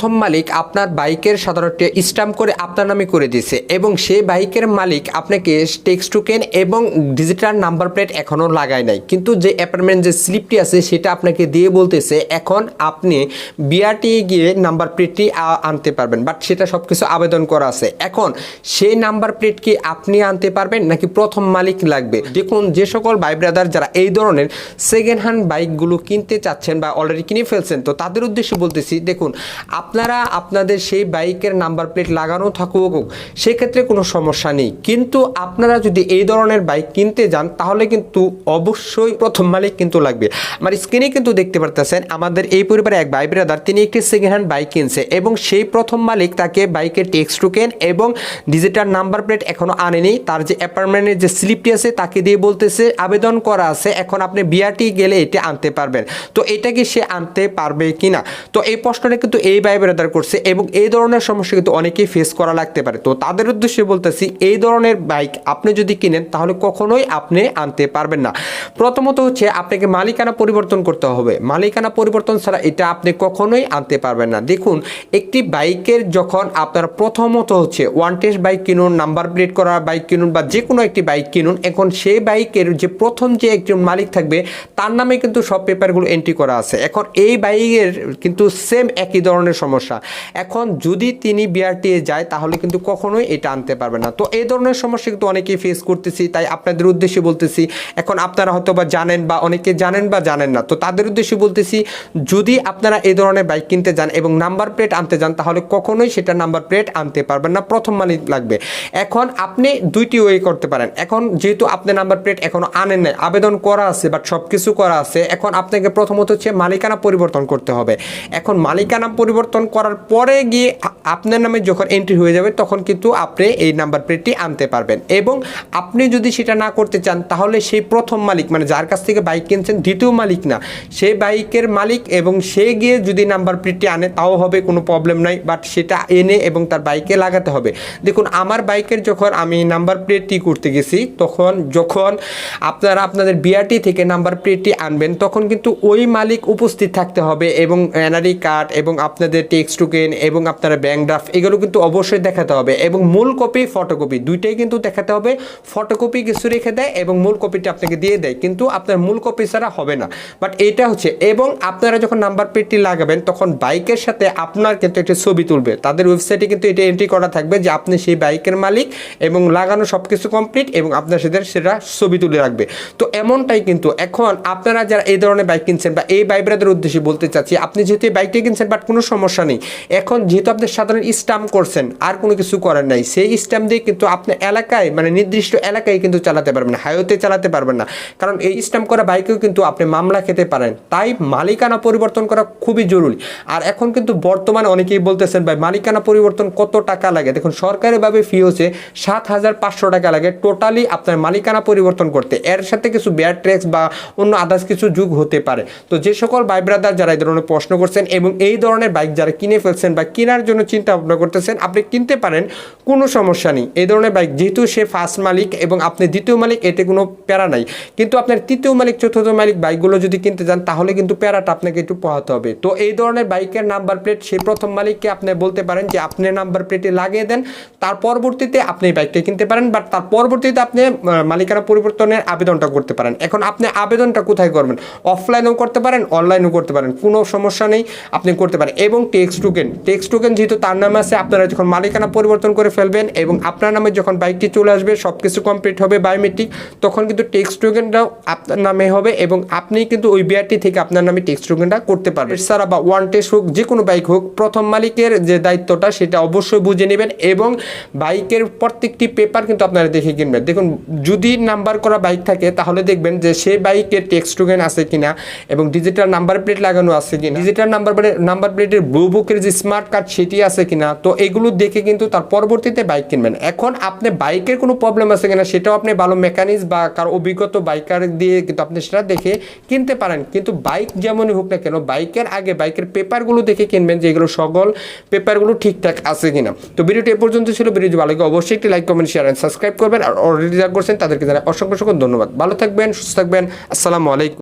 প্রথম মালিক আপনার বাইকের সাধারণত স্ট্যাম্প করে আপনার নামে করে দিয়েছে এবং সেই বাইকের মালিক আপনাকে টেক্সট টোকেন এবং ডিজিটাল নাম্বার প্লেট এখনও লাগায় নাই। কিন্তু যে অ্যাপার্টমেন্ট যে স্লিপটি আছে সেটা আপনাকে দিয়ে বলতেছে, এখন আপনি বিআরটি গিয়ে নাম্বার প্লেটটি আনতে পারবেন। বাট সেটা সব কিছু আবেদন করা আছে। এখন সেই নাম্বার প্লেট কি আপনি আনতে পারবেন নাকি প্রথম মালিক লাগবে? দেখুন, যে সকল ভাই ব্রাদার যারা এই ধরনের সেকেন্ড হ্যান্ড বাইকগুলো কিনতে চাচ্ছেন বা অলরেডি কিনে ফেলছেন, তো তাদের উদ্দেশ্যে বলতেছি, দেখুন আপনারা আপনাদের সেই বাইকের নাম্বার প্লেট লাগানো থাকুক, সেক্ষেত্রে কোনো সমস্যা নেই। কিন্তু আপনারা যদি এই ধরনের বাইক কিনতে যান, তাহলে কিন্তু অবশ্যই প্রথম মালিক কিন্তু লাগবে। আমার স্ক্রিনে কিন্তু দেখতে পারতেছেন, আমাদের এই পরিবারে এক ভাই ব্রাদার তিনি একটি সেকেন্ড হ্যান্ড বাইক কিনছে এবং সেই প্রথম মালিক তাকে বাইকের টেক্সট টোকেন এবং ডিজিটাল নাম্বার প্লেট এখনও আনেনি। তার যে অ্যাপার্টমেন্টের যে স্লিপটি আছে, তাকে দিয়ে বলতেছে, আবেদন করা আছে, এখন আপনি বিআরটি গেলে এটা আনতে পারবেন। তো এটা কি সে আনতে পারবে কিনা? তো এই প্রশ্নটা কিন্তু এই ভাই ব্রাদার করছে এবং এই ধরনের সমস্যা কিন্তু অনেকেই ফেস করা লাগতে পারে। তো তাদের উদ্দেশ্যে বলতেছি, এই ধরনের বাইক আপনি যদি কিনেন, তাহলে কখনোই আপনি আনতে পারবেন না। প্রথমত হচ্ছে আপনাকে মালিকানা পরিবর্তন করতে হবে। মালিকানা পরিবর্তন ছাড়া এটা আপনি কখনোই আনতে পারবেন না। দেখুন, একটি বাইকের যখন আপনার প্রথমত হচ্ছে ওয়ান টেস্ট বাইক কিনুন নাম্বার প্লেট করা বাইক কিনুন বা যে কোনো একটি বাইক কিনুন, এখন সেই বাইকের যে প্রথম যে একজন মালিক থাকবে, তার নামে কিন্তু সব পেপারগুলো এন্ট্রি করা আছে। এখন এই বাইকের কিন্তু সেম একই ধরনের সমস্যা। এখন যদি তিনি বিআরটিএ যায়, তাহলে কিন্তু কখনোই এটা আনতে পারবে না। তো এই ধরনের সমস্যা কিন্তু অনেকেই ফেস করতেছি, তাই আপনাদের উদ্দেশ্যে বলতেছি, এখন আপনারা হয়তো বা জানেন বা অনেকে জানেন বা জানেন না, তো তাদের উদ্দেশ্যে বলতেছি, যদি আপনারা এই ধরনের বাইক কিনতে যান এবং নাম্বার প্লেট আনতে যান, তাহলে কখনোই সেটা নাম্বার প্লেট আনতে পারবেন না, প্রথম মালিক লাগবে। এখন আপনি দুইটি ওয়ে করতে পারেন। এখন যেহেতু আপনি নাম্বার প্লেট এখনও আনেন নাই, আবেদন করা আছে বাট সব কিছু করা আছে, এখন আপনাকে প্রথমত হচ্ছে মালিকানা পরিবর্তন করতে হবে। এখন মালিকানা পরিবর্তন করার পরে গিয়ে আপনার নামে যখন এন্ট্রি হয়ে যাবে, তখন কিন্তু আপনি এই নাম্বার প্লেটটি আনতে পারবেন। এবং আপনি যদি সেটা না করতে চান, তাহলে সেই প্রথম মালিক মানে যার কাছ থেকে বাইক কিনছেন, দ্বিতীয় মালিক না সেই বাইকের মালিক এবং সে গিয়ে যদি নাম্বার প্লেটটি আনে, তাও হবে, কোনো প্রবলেম নাই। বাট সেটা এনে এবং তার বাইকে লাগাতে হবে। দেখুন, আমার বাইকের যখন আমি নাম্বার প্লেটটি করতে গেছি, তখন যখন আপনারা আপনাদের বিআরটি থেকে নাম্বার প্লেটটি আনবেন, তখন কিন্তু ওই মালিক উপস্থিত থাকতে হবে এবং এনআরই কার্ড এবং আপনাদের টেক্সট টোকেন এবং আপনার ব্যাংক ড্রাফট এগুলো কিন্তু অবশ্যই দেখাতে হবে। এবং মূল কপি ফটোকপি দুইটাই কিন্তু দেখাতে হবে। ফটোকপি কিছু রেখে দেয় এবং মূল কপিটা আপনাকে দিয়ে দেয়। কিন্তু আপনার মূল কপি ছাড়া হবে না। বাট এটা হচ্ছে, এবং আপনারা যখন নাম্বার প্লেটটি লাগাবেন, তখন বাইকের সাথে আপনার কিন্তু একটা ছবি তুলবে। তাদের ওয়েবসাইটে কিন্তু এটা এন্ট্রি করা থাকবে যে আপনি সেই বাইকের মালিক এবং লাগানো সব কিছু কমপ্লিট এবং আপনার সাথে সেটা ছবি তুলে রাখবে। তো এমনটাই কিন্তু এখন আপনারা যারা এই ধরনের বাইক কিনছেন বা এই বাইকরাদের উদ্দেশ্যে বলতে চাচ্ছি, আপনি যেহেতু এই বাইকটি কিনছেন বাট কোনো সমস্যা নেই। এখন যেহেতু আপনি সাধারণ স্ট্যাম্প করছেন, আর কোনো কিছু করার নাই, সেই স্ট্যাম্প দিয়ে কিন্তু আপনি এলাকায় মানে নির্দিষ্ট এলাকায় কিন্তু চালাতে পারবেন হাইওয়েতে চালাতে পারবেন না। কারণ এই স্ট্যাম্প করা বাইকেও কিন্তু আপনি মামলা খেতে পারেন। তাই মালিকানা পরিবর্তন করা খুবই জরুরি। আর এখন কিন্তু বর্তমানে অনেকেই বলতেছেন, ভাই, মালিকানা পরিবর্তন কত টাকা লাগে? দেখুন সরকারিভাবে ফি হচ্ছে সাত হাজার পাঁচশো টাকা লাগে টোটালি আপনার মালিকানা পরিবর্তন করতে। এর সাথে কিছু বেয়ার ট্যাক্স বা অন্য আদার্স কিছু যুগ হতে পারে। তো যে সকল ভাই ব্রাদার যারা এই ধরনের প্রশ্ন করছেন, এবং এই ধরনের বাইক যারা কিনে ফেলছেন বা কেনার জন্য চিন্তা ভাবনা করতেছেন, আপনি কিনতে পারেন, কোনো সমস্যা নেই। এই ধরনের বাইক যেহেতু সে ফার্স্ট মালিক এবং আপনি দ্বিতীয় মালিক, এতে কোনো প্যারা নাই। কিন্তু আপনার তৃতীয় মালিক, চতুর্থ মালিক বাইকগুলো যদি কিনতে যান, তাহলে কিন্তু প্যারাটা আপনাকে একটু পোহাতে হবে। তো এই ধরনের বাইকের নাম্বার প্লেট সেই প্রথম মালিককে আপনি বলতে পারেন যে, আপনি নাম্বার প্লেটে লাগিয়ে দেন। তার পরবর্তীতে আপনি বাইকটা কিনতে পারেন বাট তার পরবর্তীতে আপনি মালিকানা পরিবর্তনের আবেদনটা করতে পারেন। এখন আপনি আবেদনটা কোথায় করবেন? অফলাইনেও করতে পারেন অনলাইনেও করতে পারেন, কোনো সমস্যা নেই, আপনি করতে পারেন। এবং টেক্সট টোকেন টেক্সট টোকেন যেহেতু তার নামে আছে, আপনারা যখন মালিকানা পরিবর্তন করে ফেলবেন এবং আপনার নামে যখন বাইকটি চলে আসবে সব কিছু কমপ্লিট হবে বায়োমেট্রিক তখন কিন্তু টেক্সট টোকেনটাও আপনার নামে হবে এবং আপনি কিন্তু ওই বিআরটি থেকে আপনার নামে টেক্স টোকেনটা করতে পারবেন। এছাড়া বা ওয়ান টেস্ট হোক যে কোনো বাইক হোক, প্রথম মালিকের যে দায়িত্বটা, সেটা অবশ্যই বুঝে নেবেন এবং বাইকের প্রত্যেকটি পেপার কিন্তু আপনারা দেখে কিনবেন। দেখুন, যদি নাম্বার করা বাইক থাকে, তাহলে দেখবেন যে সেই বাইকের টেক্স টোকেন আছে কিনা এবং ডিজিটাল নাম্বার প্লেট লাগানো আছে কিনা। ডিজিটাল নাম্বার প্লেট নাম্বার প্লেটের ব্লু বুকের যে স্মার্ট কার্ড সেটি আছে কিনা, তো এগুলো দেখে কিন্তু তার পরবর্তীতে বাইক কিনবেন। এখন আপনি বাইকের কোনো প্রবলেম আছে কিনা, সেটাও আপনি ভালো মেকানিক্স বা কার অভিজ্ঞত বাইকার দিয়ে কিন্তু আপনি সেটা দেখে কিনতে পারেন। কিন্তু বাইক যেমনই হোক না কেন বাইকের আগে বাইকের পেপারগুলো দেখে কিনবেন যে এগুলো সকল পেপারগুলো ঠিকঠাক আছে কিনা। তো ভিডিওটি এ পর্যন্ত ছিল, ভিডিওটি ভালো লাগে অবশ্যই একটি like comment share and subscribe করবেন। আর অলরেডি যা করছেন তাদেরকে জানাই অসংখ্য অসংখ্য ধন্যবাদ। ভালো থাকবেন, সুস্থ থাকবেন। আসসালামু আলাইকুম।